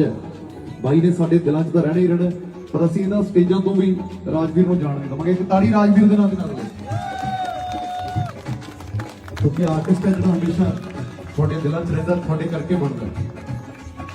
ਰਾਜ ਹੈ। ਬਾਈ ਨੇ ਸਾਡੇ ਦਿਲਾਂ 'ਚ ਤਾਂ ਰਹਿਣਾ ਹੀ ਰਹਿਣਾ ਪਰ ਅਸੀਂ ਇਹਨਾਂ ਸਟੇਜਾਂ ਤੋਂ ਵੀ ਰਾਜਵੀਰ ਨੂੰ ਜਾਣ ਦੇਵਾਂਗੇ ਇੱਕ ਤਾੜੀ ਰਾਜਵੀਰ ਦੇ ਨਾਲ ਦੇ ਨਾਲ ਕਿਉਂਕਿ ਆਰਟਿਸਟ ਹੈ ਜਿਹੜਾ ਹਮੇਸ਼ਾ ਤੁਹਾਡੇ ਦਿਲਾਂ 'ਚ ਰਹਿੰਦਾ, ਤੁਹਾਡੇ ਕਰਕੇ ਬਣਦਾ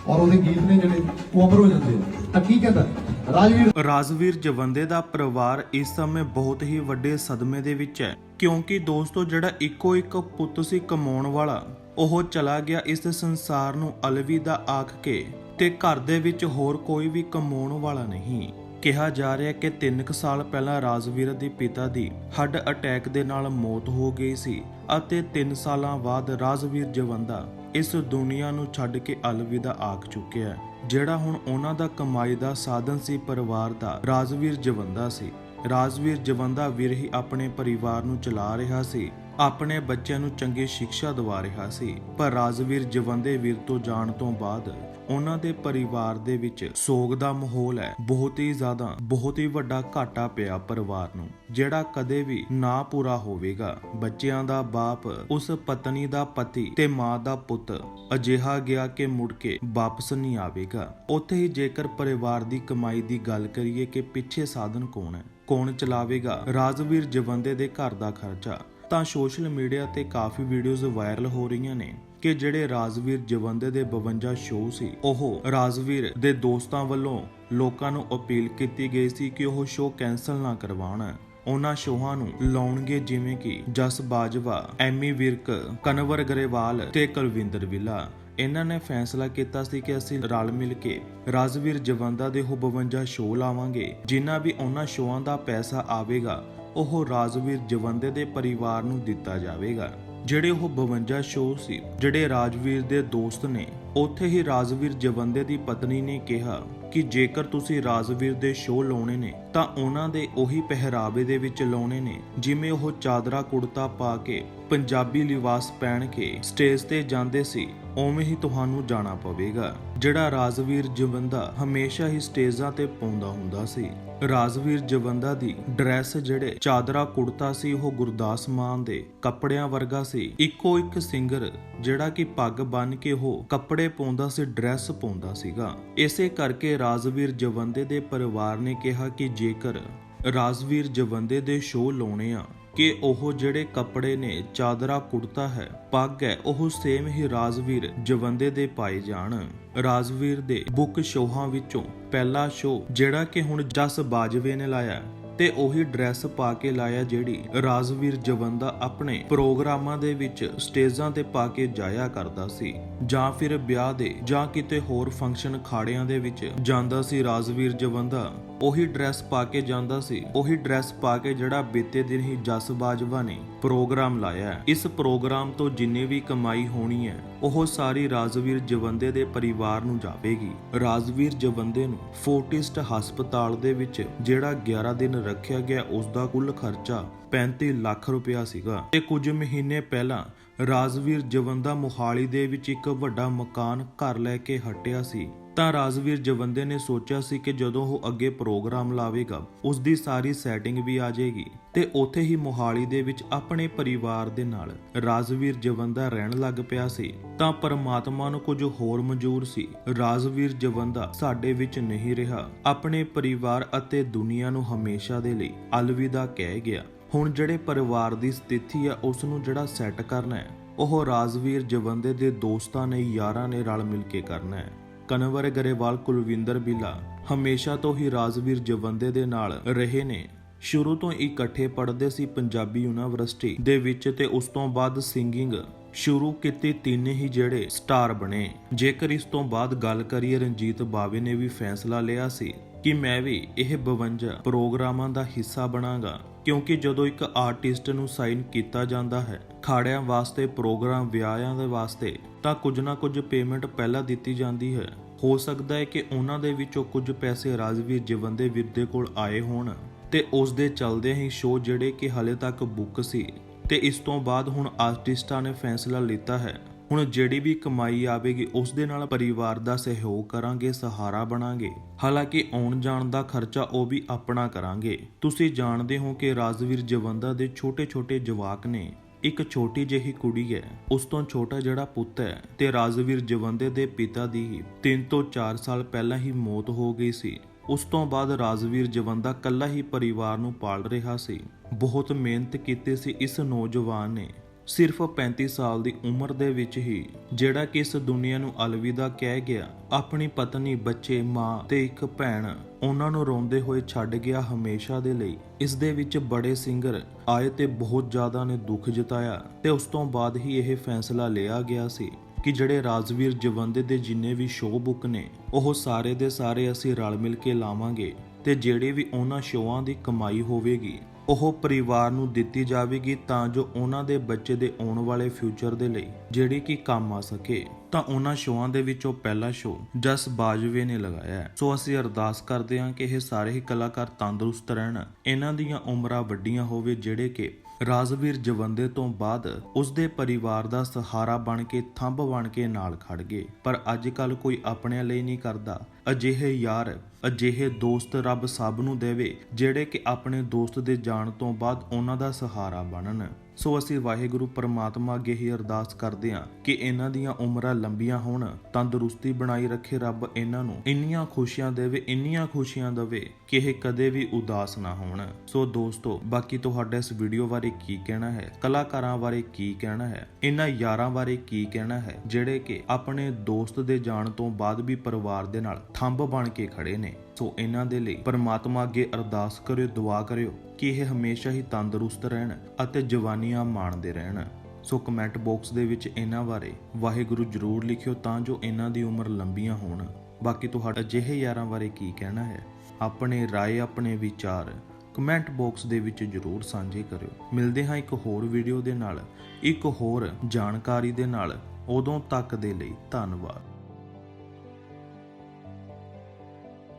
ਔਰ ਉਹਦੇ ਗੀਤ ਨੇ ਜਿਹੜੇ ਉਹ ਅਮਰ ਹੋ ਜਾਂਦੇ ਆ। ਤਾਂ ਕੀ ਕਹਿੰਦਾ ਰਾਜਵੀਰ ਰਾਜਵੀਰ ਜਵੰਦੇ ਦਾ ਪਰਿਵਾਰ ਇਸ ਸਮੇਂ ਬਹੁਤ ਹੀ ਵੱਡੇ ਸਦਮੇ ਦੇ ਵਿੱਚ ਹੈ। ਕਿਉਂਕਿ ਦੋਸਤੋ, ਜਿਹੜਾ ਇੱਕੋ ਇੱਕ ਪੁੱਤ ਸੀ ਕਮਾਉਣ ਵਾਲਾ, ਉਹ ਚਲਾ ਗਿਆ ਇਸ ਸੰਸਾਰ ਨੂੰ ਅਲਵਿਦਾ ਆਖ ਕੇ। ਤੇ ਘਰ ਦੇ ਵਿੱਚ ਹੋਰ ਕੋਈ ਵੀ ਕਮਾਉਣ ਵਾਲਾ ਨਹੀਂ। ਕਿਹਾ ਜਾ ਰਿਹਾ ਹੈ ਕਿ 3 ਸਾਲ ਪਹਿਲਾਂ ਰਾਜਵੀਰ ਦੇ ਪਿਤਾ ਦੀ ਹੱਡ ਅਟੈਕ ਦੇ ਨਾਲ ਮੌਤ ਹੋ ਗਈ ਸੀ ਅਤੇ 3 ਸਾਲਾਂ ਬਾਅਦ ਰਾਜਵੀਰ ਜਵੰਦਾ ਇਸ ਦੁਨੀਆ ਨੂੰ ਛੱਡ ਕੇ ਅਲਵਿਦਾ ਆਖ ਚੁੱਕਿਆ ਹੈ, ਜਿਹੜਾ ਹੁਣ ਉਹਨਾਂ ਦਾ ਕਮਾਈ ਦਾ ਸਾਧਨ ਸੀ, ਪਰਿਵਾਰ ਦਾ ਰਾਜਵੀਰ ਜਵੰਦਾ ਸੀ। ਰਾਜਵੀਰ ਜਵੰਦਾ ਵੀਰ ਹੀ ਆਪਣੇ ਪਰਿਵਾਰ ਨੂੰ ਚਲਾ ਰਿਹਾ ਸੀ, ਆਪਣੇ ਬੱਚਿਆਂ ਨੂੰ ਚੰਗੀ ਸਿੱਖਿਆ ਦਿਵਾ ਰਿਹਾ ਸੀ, ਪਰ ਰਾਜਵੀਰ ਜਵੰਦੇ ਵੀਰ ਤੋਂ ਜਾਣ ਤੋਂ ਬਾਅਦ ਉਹਨਾਂ ਦੇ ਪਰਿਵਾਰ ਦੇ ਵਿੱਚ ਸੋਗ ਦਾ ਮਾਹੌਲ ਹੈ। ਬਹੁਤ ਹੀ ਜ਼ਿਆਦਾ, ਬਹੁਤ ਹੀ ਵੱਡਾ ਘਾਟਾ ਪਿਆ ਪਰਿਵਾਰ ਨੂੰ, ਜਿਹੜਾ ਕਦੇ ਵੀ ਨਾ ਪੂਰਾ ਹੋਵੇਗਾ। ਬੱਚਿਆਂ ਦਾ ਬਾਪ, ਉਸ ਪਤਨੀ ਦਾ ਪਤੀ ਤੇ ਮਾਂ ਦਾ ਪੁੱਤ ਅਜਿਹਾ ਗਿਆ ਕਿ ਮੁੜ ਕੇ ਵਾਪਸ ਨਹੀਂ ਆਵੇਗਾ। ਉੱਥੇ ਹੀ ਜੇਕਰ ਪਰਿਵਾਰ ਦੀ ਕਮਾਈ ਦੀ ਗੱਲ ਕਰੀਏ ਕਿ ਪਿੱਛੇ ਸਾਧਨ ਕੌਣ ਹੈ? ਕੌਣ ਚਲਾਵੇਗਾ? ਰਾਜਵੀਰ ਜਵੰਦੇ ਦੇ ਘਰ ਦਾ ਖਰਚਾ। ਤਾਂ ਸੋਸ਼ਲ ਮੀਡੀਆ ਤੇ ਕਾਫੀ ਵੀਡੀਓਜ਼ ਵਾਇਰਲ ਹੋ ਰਹੀਆਂ ਨੇ। ਕਿ ਜਿਹੜੇ ਰਾਜਵੀਰ ਜਵੰਦੇ ਦੇ 52 ਸ਼ੋਅ ਸੀ, ਉਹ ਰਾਜਵੀਰ ਦੇ ਦੋਸਤਾਂ ਵੱਲੋਂ ਲੋਕਾਂ ਨੂੰ ਅਪੀਲ ਕੀਤੀ ਗਈ ਸੀ ਕਿ ਉਹ ਸ਼ੋਅ ਕੈਨਸਲ ਨਾ ਕਰਵਾਉਣ। ਉਹਨਾਂ ਸ਼ੋਹਾਂ ਨੂੰ ਲਾਉਣਗੇ ਜਿਵੇਂ ਕਿ ਜਸ ਬਾਜਵਾ, ਐਮੀ ਵਿਰਕ, ਕਨਵਰ ਗਰੇਵਾਲ ਤੇ ਕੁਲਵਿੰਦਰ ਵਿਲਾ। ਇਹਨਾਂ ਨੇ ਫੈਸਲਾ ਕੀਤਾ ਸੀ ਕਿ ਅਸੀਂ ਰਲ ਮਿਲ ਕੇ ਰਾਜਵੀਰ ਜਵੰਦਾ ਦੇ ਉਹ 52 ਸ਼ੋਅ ਲਾਵਾਂਗੇ ਜਿਨ੍ਹਾਂ ਵੀ ਉਹਨਾਂ ਸ਼ੋਆਂ ਦਾ ਪੈਸਾ ਆਵੇਗਾ, ਉਹ ਰਾਜਵੀਰ ਜਵੰਦੇ ਦੇ ਪਰਿਵਾਰ ਨੂੰ ਦਿੱਤਾ ਜਾਵੇਗਾ। ਜਿਹੜੇ ਉਹ 52 ਸ਼ੋਅ ਸੀ, ਜਿਹੜੇ ਰਾਜਵੀਰ ਦੇ ਦੋਸਤ ਨੇ, ਉੱਥੇ ਹੀ ਰਾਜਵੀਰ ਜਵੰਦੇ ਦੀ ਪਤਨੀ ਨੇ ਕਿਹਾ ਕਿ ਜੇਕਰ ਤੁਸੀਂ ਰਾਜਵੀਰ ਦੇ ਸ਼ੋਅ ਲਾਉਣੇ ਨੇ, ਤਾਂ ਉਹਨਾਂ ਦੇ ਉਹੀ ਪਹਿਰਾਵੇ ਦੇ ਵਿੱਚ ਲਾਉਣੇ ਨੇ, ਜਿਵੇਂ ਉਹ ਚਾਦਰਾ ਕੁੜਤਾ ਪਾ ਕੇ ਪੰਜਾਬੀ ਲਿਬਾਸ ਪਹਿਨ ਕੇ ਸਟੇਜ ਤੇ ਜਾਂਦੇ ਸੀ। ਉਵੇਂ ਹੀ ਤੁਹਾਨੂੰ ਜਾਣਾ ਪਵੇਗਾ। ਜਿਹੜਾ ਰਾਜਵੀਰ ਜਵੰਦਾ ਹਮੇਸ਼ਾ ਹੀ ਸਟੇਜਾਂ ਤੇ ਪਾਉਂਦਾ ਹੁੰਦਾ ਸੀ। ਰਾਜਵੀਰ ਜਵੰਦਾ ਦੀ ਡਰੈਸ ਜਿਹੜੇ ਚਾਦਰਾ ਕੁੜਤਾ ਸੀ, ਉਹ ਗੁਰਦਾਸ ਮਾਨ ਦੇ ਕੱਪੜਿਆਂ ਵਰਗਾ ਸੀ। ਇੱਕੋ ਇੱਕ ਸਿੰਗਰ ਜਿਹੜਾ ਕਿ ਪੱਗ ਬੰਨ ਕੇ ਉਹ ਕੱਪੜੇ ਪਾਉਂਦਾ ਸੀ, ਡਰੈਸ ਪਾਉਂਦਾ ਸੀਗਾ। ਇਸੇ ਕਰਕੇ ਰਾਜਵੀਰ ਜਵੰਦੇ ਦੇ ਪਰਿਵਾਰ ਨੇ ਕਿਹਾ ਕਿ ਜੇਕਰ ਰਾਜਵੀਰ ਜਵੰਦੇ ਦੇ ਸ਼ੋਅ ਲਾਉਣੇ ਆ ਕਿ ਉਹ ਜਿਹੜੇ ਕੱਪੜੇ ਨੇ, ਚਾਦਰਾ ਕੁੜਤਾ ਹੈ, ਪੱਗ ਹੈ, ਉਹ ਸੇਮ ਹੀ ਰਾਜਵੀਰ ਜਵੰਦੇ ਦੇ ਪਾਏ ਜਾਣ। ਰਾਜਵੀਰ ਦੇ ਬੁੱਕ ਸ਼ੋਹਾਂ ਵਿੱਚੋਂ ਪਹਿਲਾ ਸ਼ੋ ਜਿਹੜਾ ਕਿ ਹੁਣ ਜਸ ਬਾਜਵੇ ਨੇ ਲਾਇਆ ਤੇ ਉਹੀ ਡਰੈਸ ਪਾ ਕੇ ਲਾਇਆ ਜਿਹੜੀ ਰਾਜਵੀਰ ਜਵੰਦਾ ਆਪਣੇ ਪ੍ਰੋਗਰਾਮਾਂ ਦੇ ਵਿੱਚ ਸਟੇਜਾਂ ਤੇ ਪਾ ਕੇ ਜਾਇਆ ਕਰਦਾ ਸੀ। ਜਾਂ ਫਿਰ ਵਿਆਹ ਦੇ ਜਾਂ ਕਿਤੇ ਹੋਰ ਫੰਕਸ਼ਨ ਖਾੜਿਆਂ ਦੇ ਵਿੱਚ ਜਾਂਦਾ ਸੀ ਰਾਜਵੀਰ ਜਵੰਦਾ। ਉਹੀ ਡਰੈਸ ਪਾ ਕੇ ਜਾਂਦਾ ਸੀ। ਉਹੀ ਡਰੈਸ ਪਾ ਕੇ ਜਿਹੜਾ ਬੀਤੇ ਦਿਨ ਹੀ ਜਸ ਬਾਜਵਾ ਨੇ ਪ੍ਰੋਗਰਾਮ ਲਾਇਆ ਇਸ ਪ੍ਰੋਗਰਾਮ ਤੋਂ ਜਿੰਨੇ ਵੀ ਕਮਾਈ ਹੋਣੀ ਹੈ, ਉਹ ਸਾਰੀ ਰਾਜਵੀਰ ਜਵੰਦੇ ਦੇ ਪਰਿਵਾਰ ਨੂੰ ਜਾਵੇਗੀ। ਰਾਜਵੀਰ ਜਵੰਦੇ ਨੂੰ ਫੋਰਟਿਸਟ ਹਸਪਤਾਲ ਦੇ ਵਿੱਚ ਜਿਹੜਾ 11 ਦਿਨ ਰੱਖਿਆ ਗਿਆ ਉਸ ਦਾ ਕੁੱਲ ਖਰਚਾ 35 ਲੱਖ ਰੁਪਇਆ ਸੀਗਾ। ਤੇ ਕੁਝ ਮਹੀਨੇ ਪਹਿਲਾਂ ਰਾਜਵੀਰ ਜਵੰਦਾ ਮੋਹਾਲੀ ਦੇ ਵਿੱਚ ਇੱਕ ਵੱਡਾ ਮਕਾਨ ਘਰ ਲੈ ਕੇ ਹਟਿਆ ਸੀ। ਤਾਂ ਰਾਜਵੀਰ ਜਵੰਦੇ ਨੇ ਸੋਚਿਆ ਸੀ ਕਿ ਜਦੋਂ ਉਹ ਅੱਗੇ ਪ੍ਰੋਗਰਾਮ ਲਾਵੇਗਾ ਉਸ ਦੀ ਸਾਰੀ ਸੈਟਿੰਗ ਵੀ ਆ ਜਾਏਗੀ ਤੇ ਉੱਥੇ ਹੀ ਮੋਹਾਲੀ ਦੇ ਵਿੱਚ ਆਪਣੇ ਪਰਿਵਾਰ ਦੇ ਨਾਲ ਰਾਜਵੀਰ ਜਵੰਦਾ ਰਹਿਣ ਲੱਗ ਪਿਆ ਸੀ। ਤਾਂ ਪਰਮਾਤਮਾ ਨੂੰ ਕੁਝ ਹੋਰ ਮਨਜ਼ੂਰ ਸੀ। ਰਾਜਵੀਰ ਜਵੰਦਾ ਸਾਡੇ ਵਿੱਚ ਨਹੀਂ ਰਿਹਾ। ਆਪਣੇ ਪਰਿਵਾਰ ਅਤੇ ਦੁਨੀਆ ਨੂੰ ਹਮੇਸ਼ਾ ਦੇ ਲਈ ਅਲਵਿਦਾ ਕਹਿ ਗਿਆ। ਹੁਣ ਜਿਹੜੇ ਪਰਿਵਾਰ ਦੀ ਸਥਿਤੀ ਆ, ਉਸ ਨੂੰ ਜਿਹੜਾ ਸੈੱਟ ਕਰਨਾ ਹੈ, ਉਹ ਰਾਜਵੀਰ ਜਵੰਦੇ ਦੇ ਦੋਸਤਾਂ ਨੇ, ਯਾਰਾਂ ਨੇ ਰਲ ਮਿਲ ਕੇ ਕਰਨਾ ਹੈ। ਕਨਵਰ ਗਰੇਵਾਲ ਕੁਲਵਿੰਦਰ ਬਿੱਲਾ ਹਮੇਸ਼ਾ ਤੋਂ ਹੀ ਰਾਜਵੀਰ ਜਵੰਦੇ ਦੇ ਨਾਲ ਰਹੇ ਨੇ। ਸ਼ੁਰੂ ਤੋਂ ਇਕੱਠੇ ਪੜ੍ਹਦੇ ਸੀ ਪੰਜਾਬੀ ਯੂਨੀਵਰਸਿਟੀ ਦੇ ਵਿੱਚ ਤੇ ਉਸ ਤੋਂ ਬਾਅਦ ਸਿੰਗਿੰਗ ਸ਼ੁਰੂ ਕੀਤੀ ਤਿੰਨ ਹੀ ਜਿਹੜੇ ਸਟਾਰ ਬਣੇ। ਜੇਕਰ ਇਸ ਤੋਂ ਬਾਅਦ ਗੱਲ ਕਰੀਏ ਰਣਜੀਤ ਬਾਵੇ ਨੇ ਵੀ ਫੈਸਲਾ ਲਿਆ ਸੀ ਕਿ ਮੈਂ ਵੀ ਇਹ 52 ਪ੍ਰੋਗਰਾਮਾਂ ਦਾ ਹਿੱਸਾ ਬਣਾਂਗਾ, ਕਿਉਂਕਿ ਜਦੋਂ ਇੱਕ ਆਰਟਿਸਟ ਨੂੰ ਸਾਈਨ ਕੀਤਾ ਜਾਂਦਾ ਹੈ ਖਾੜਿਆਂ ਵਾਸਤੇ, ਪ੍ਰੋਗਰਾਮ ਵਿਆਹਾਂ ਦੇ ਵਾਸਤੇ, ਤਾਂ ਕੁਝ ਨਾ ਕੁਝ ਪੇਮੈਂਟ ਪਹਿਲਾਂ ਦਿੱਤੀ ਜਾਂਦੀ ਹੈ। ਹੋ ਸਕਦਾ ਹੈ ਕਿ ਉਹਨਾਂ ਦੇ ਵਿੱਚੋਂ ਕੁਝ ਪੈਸੇ ਰਾਜਵੀਰ ਜਵੰਦੇ ਵੀਰ ਦੇ ਕੋਲ ਆਏ ਹੋਣ ਤੇ ਉਸ ਦੇ ਚੱਲਦੇ ਹੀ ਸ਼ੋਅ ਜਿਹੜੇ ਕਿ ਹਲੇ ਤੱਕ ਬੁੱਕ ਸੀ ਤੇ ਇਸ ਤੋਂ ਬਾਅਦ ਹੁਣ ਆਰਟਿਸਟਾਂ ਨੇ ਫੈਸਲਾ ਲਿੱਤਾ ਹੈ। ਹੁਣ ਜਿਹੜੀ ਵੀ ਕਮਾਈ ਆਵੇਗੀ, ਉਸ ਦੇ ਨਾਲ ਪਰਿਵਾਰ ਦਾ ਸਹਿਯੋਗ ਕਰਾਂਗੇ, ਸਹਾਰਾ ਬਣਾਂਗੇ। ਹਾਲਾਂਕਿ ਆਉਣ ਜਾਣ ਦਾ ਖਰਚਾ ਉਹ ਵੀ ਆਪਣਾ ਕਰਾਂਗੇ। ਤੁਸੀਂ ਜਾਣਦੇ ਹੋ ਕਿ ਰਾਜਵੀਰ ਜਵੰਦਾ ਦੇ ਛੋਟੇ-ਛੋਟੇ ਜਵਾਕ ਨੇ। ਇੱਕ ਛੋਟੀ ਜਿਹੀ ਕੁੜੀ ਹੈ। ਉਸ ਤੋਂ ਛੋਟਾ ਜਿਹੜਾ ਪੁੱਤ ਹੈ ਤੇ ਰਾਜਵੀਰ ਜਵੰਦੇ ਦੇ ਪਿਤਾ ਦੀ 3 ਤੋਂ 4 ਸਾਲ ਪਹਿਲਾਂ ਹੀ ਮੌਤ ਹੋ ਗਈ ਸੀ। ਉਸ ਤੋਂ ਬਾਅਦ ਰਾਜਵੀਰ ਜਵੰਦਾ ਕੱਲਾ ਹੀ ਪਰਿਵਾਰ ਨੂੰ ਪਾਲ ਰਿਹਾ ਸੀ। ਬਹੁਤ ਮਿਹਨਤ ਕੀਤੀ ਸੀ ਇਸ ਨੌਜਵਾਨ ਨੇ। ਸਿਰਫ 35 ਸਾਲ ਦੀ ਉਮਰ ਦੇ ਵਿੱਚ ਹੀ ਜਿਹੜਾ ਕਿ ਇਸ ਦੁਨੀਆ ਨੂੰ ਅਲਵਿਦਾ ਕਹਿ ਗਿਆ, ਆਪਣੀ ਪਤਨੀ, ਬੱਚੇ, ਮਾਂ ਤੇ ਇੱਕ ਭੈਣ ਉਹਨਾਂ ਨੂੰ ਰੋਂਦੇ ਹੋਏ ਛੱਡ ਗਿਆ ਹਮੇਸ਼ਾ ਦੇ ਲਈ। ਇਸ ਦੇ ਵਿੱਚ ਬੜੇ ਸਿੰਗਰ ਆਏ ਤੇ ਬਹੁਤ ਜ਼ਿਆਦਾ ਨੇ ਦੁੱਖ ਜਤਾਇਆ ਤੇ ਉਸ ਤੋਂ ਬਾਅਦ ਹੀ ਇਹ ਫੈਸਲਾ ਲਿਆ ਗਿਆ ਸੀ ਕਿ ਜਿਹੜੇ ਰਾਜਵੀਰ ਜਵੰਦੇ ਦੇ ਜਿੰਨੇ ਵੀ ਸ਼ੋਅ ਬੁੱਕ ਨੇ, ਉਹ ਸਾਰੇ ਦੇ ਸਾਰੇ ਅਸੀਂ ਰਲ ਮਿਲ ਕੇ ਲਾਵਾਂਗੇ ਤੇ ਜਿਹੜੇ ਵੀ ਉਹਨਾਂ ਸ਼ੋਆਂ ਦੀ ਕਮਾਈ ਹੋਵੇਗੀ ਉਹ ਪਰਿਵਾਰ ਨੂੰ ਦਿੱਤੀ ਜਾਵੇਗੀ ਤਾਂ ਜੋ ਉਹਨਾਂ ਦੇ ਬੱਚੇ ਦੇ ਆਉਣ ਵਾਲੇ ਫਿਊਚਰ ਦੇ ਲਈ ਜਿਹੜੀ ਕਿ ਕੰਮ ਆ ਸਕੇ ਤਾਂ ਉਹਨਾਂ ਸ਼ੋਆਂ ਦੇ ਵਿੱਚੋਂ ਪਹਿਲਾ ਸ਼ੋਅ ਜਸ ਬਾਜਵੇ ਨੇ ਲਗਾਇਆ ਹੈ। ਸੋ ਅਸੀਂ ਅਰਦਾਸ ਕਰਦੇ ਹਾਂ ਕਿ ਇਹ ਸਾਰੇ ਹੀ ਕਲਾਕਾਰ ਤੰਦਰੁਸਤ ਰਹਿਣ ਇਹਨਾਂ ਦੀਆਂ ਉਮਰਾਂ ਵੱਡੀਆਂ ਹੋਵੇ ਜਿਹੜੇ ਕਿ ਰਾਜਵੀਰ ਜਵੰਦੇ ਤੋਂ ਬਾਅਦ ਉਸਦੇ ਪਰਿਵਾਰ ਦਾ ਸਹਾਰਾ ਬਣ ਕੇ ਥੰਬ ਬਣ ਕੇ ਨਾਲ ਖੜ ਗਏ। ਪਰ ਅੱਜ ਕੱਲ ਕੋਈ ਆਪਣਿਆਂ ਲਈ ਨਹੀਂ ਕਰਦਾ। ਅਜਿਹੇ ਯਾਰ, ਅਜਿਹੇ ਦੋਸਤ ਰੱਬ ਸਭ ਨੂੰ ਦੇਵੇ, ਜਿਹੜੇ ਕਿ ਆਪਣੇ ਦੋਸਤ ਦੇ ਜਾਣ ਤੋਂ ਬਾਅਦ ਉਹਨਾਂ ਦਾ ਸਹਾਰਾ ਬਣਨ। ਸੋ ਅਸੀਂ ਵਾਹਿਗੁਰੂ ਪਰਮਾਤਮਾ ਅੱਗੇ ਹੀ ਅਰਦਾਸ ਕਰਦੇ ਹਾਂ ਕਿ ਇਹਨਾਂ ਦੀਆਂ ਉਮਰਾਂ ਲੰਬੀਆਂ ਹੋਣ, ਤੰਦਰੁਸਤੀ ਬਣਾਈ ਰੱਖੇ ਰੱਬ ਇਹਨਾਂ ਨੂੰ। ਇੰਨੀਆਂ ਖੁਸ਼ੀਆਂ ਦੇਵੇ, ਇੰਨੀਆਂ ਖੁਸ਼ੀਆਂ ਦੇਵੇ ਕਿ ਇਹ ਕਦੇ ਵੀ ਉਦਾਸ ਨਾ ਹੋਣ। ਸੋ ਦੋਸਤੋ, ਬਾਕੀ ਤੁਹਾਡਾ ਇਸ ਵੀਡੀਓ ਬਾਰੇ ਕੀ ਕਹਿਣਾ ਹੈ? ਕਲਾਕਾਰਾਂ ਬਾਰੇ ਕੀ ਕਹਿਣਾ ਹੈ? ਇਹਨਾਂ ਯਾਰਾਂ ਬਾਰੇ ਕੀ ਕਹਿਣਾ ਹੈ? ਜਿਹੜੇ ਕਿ ਆਪਣੇ ਦੋਸਤ ਦੇ ਜਾਣ ਤੋਂ ਬਾਅਦ ਵੀ ਪਰਿਵਾਰ ਦੇ ਨਾਲ ਥੰਬ ਬਣ ਕੇ ਖੜੇ ਨੇ। ਸੋ ਇਹਨਾਂ ਦੇ ਲਈ ਪਰਮਾਤਮਾ ਅੱਗੇ ਅਰਦਾਸ ਕਰਿਓ, ਦੁਆ ਕਰਿਓ। ਕਿ ਇਹ ਹਮੇਸ਼ਾ ਹੀ ਤੰਦਰੁਸਤ ਰਹਿਣ ਅਤੇ ਜਵਾਨੀਆਂ ਮਾਣਦੇ ਰਹਿਣ। ਸੋ ਕਮੈਂਟ ਬਾਕਸ ਦੇ ਵਿੱਚ ਇਹਨਾਂ ਬਾਰੇ ਵਾਹਿਗੁਰੂ ਜਰੂਰ ਲਿਖਿਓ ਤਾਂ ਜੋ ਇਹਨਾਂ ਦੀ ਉਮਰ ਲੰਬੀਆਂ ਹੋਣ। ਬਾਕੀ ਤੁਹਾਡਾ ਅਜਿਹੇ ਯਾਰਾਂ ਬਾਰੇ ਕੀ ਕਹਿਣਾ ਹੈ? ਆਪਣੇ ਰਾਏ, ਆਪਣੇ ਵਿਚਾਰ ਕਮੈਂਟ ਬਾਕਸ ਦੇ ਵਿੱਚ ਜਰੂਰ ਸਾਂਝੇ ਕਰਿਓ। ਮਿਲਦੇ ਹਾਂ ਇੱਕ ਹੋਰ ਵੀਡੀਓ ਦੇ ਨਾਲ। ਇੱਕ ਹੋਰ ਜਾਣਕਾਰੀ ਦੇ ਨਾਲ। ਉਦੋਂ ਤੱਕ ਦੇ ਲਈ ਧੰਨਵਾਦ।